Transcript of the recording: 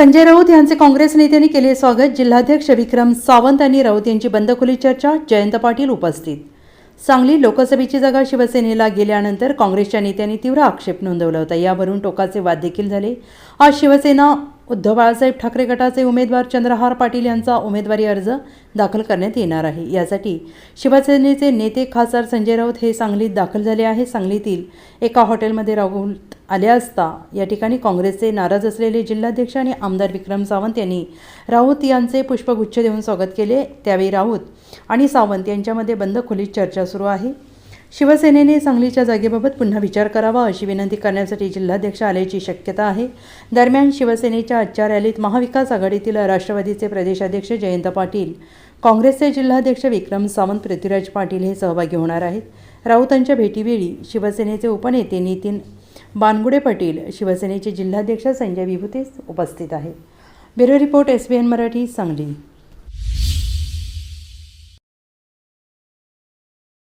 संजय राऊत यांचे काँग्रेस नेत्यांनी केले स्वागत. जिल्हाध्यक्ष विक्रम सावंत आणि राऊत यांची बंदखोली चर्चा जयंत पाटील उपस्थित. सांगली लोकसभेची जागा शिवसेनेला गेल्यानंतर काँग्रेसच्या नेत्यांनी तीव्र आक्षेप नोंदवला होता. यावरून टोकाचे वाद देखील झाले. आज शिवसेना उद्धव बाळासाहेब ठाकरे गटाचे उमेदवार चंद्रहार पाटील यांचा उमेदवारी अर्ज दाखल करण्यात येणार आहे. यासाठी शिवसेनेचे नेते खासदार संजय राऊत हे सांगलीत दाखल झाले आहे. सांगलीतील एका हॉटेलमध्ये राहून आले असता या ठिकाणी काँग्रेसचे नाराज असलेले जिल्हाध्यक्ष आणि आमदार विक्रम सावंत यांनी राऊत यांचे पुष्पगुच्छ देऊन स्वागत केले. त्यावेळी राऊत आणि सावंत यांच्यामध्ये बंद खोलीत चर्चा सुरू आहे. शिवसेनेने सांगलीच्या जागेबाबत पुन्हा विचार करावा अशी विनंती करण्यासाठी जिल्हाध्यक्ष आल्याची शक्यता आहे. दरम्यान शिवसेनेच्या आजच्या रॅलीत महाविकास आघाडीतील राष्ट्रवादीचे प्रदेशाध्यक्ष जयंत पाटील काँग्रेसचे जिल्हाध्यक्ष विक्रम सावंत पृथ्वीराज पाटील हे सहभागी होणार आहेत. राऊतांच्या भेटीवेळी शिवसेनेचे उपनेते नितीन बानगुडे पाटील शिवसेनेचे जिल्हाध्यक्ष संजय विभूतेस उपस्थित आहेत. Bureau report S B N Marathi Sangli.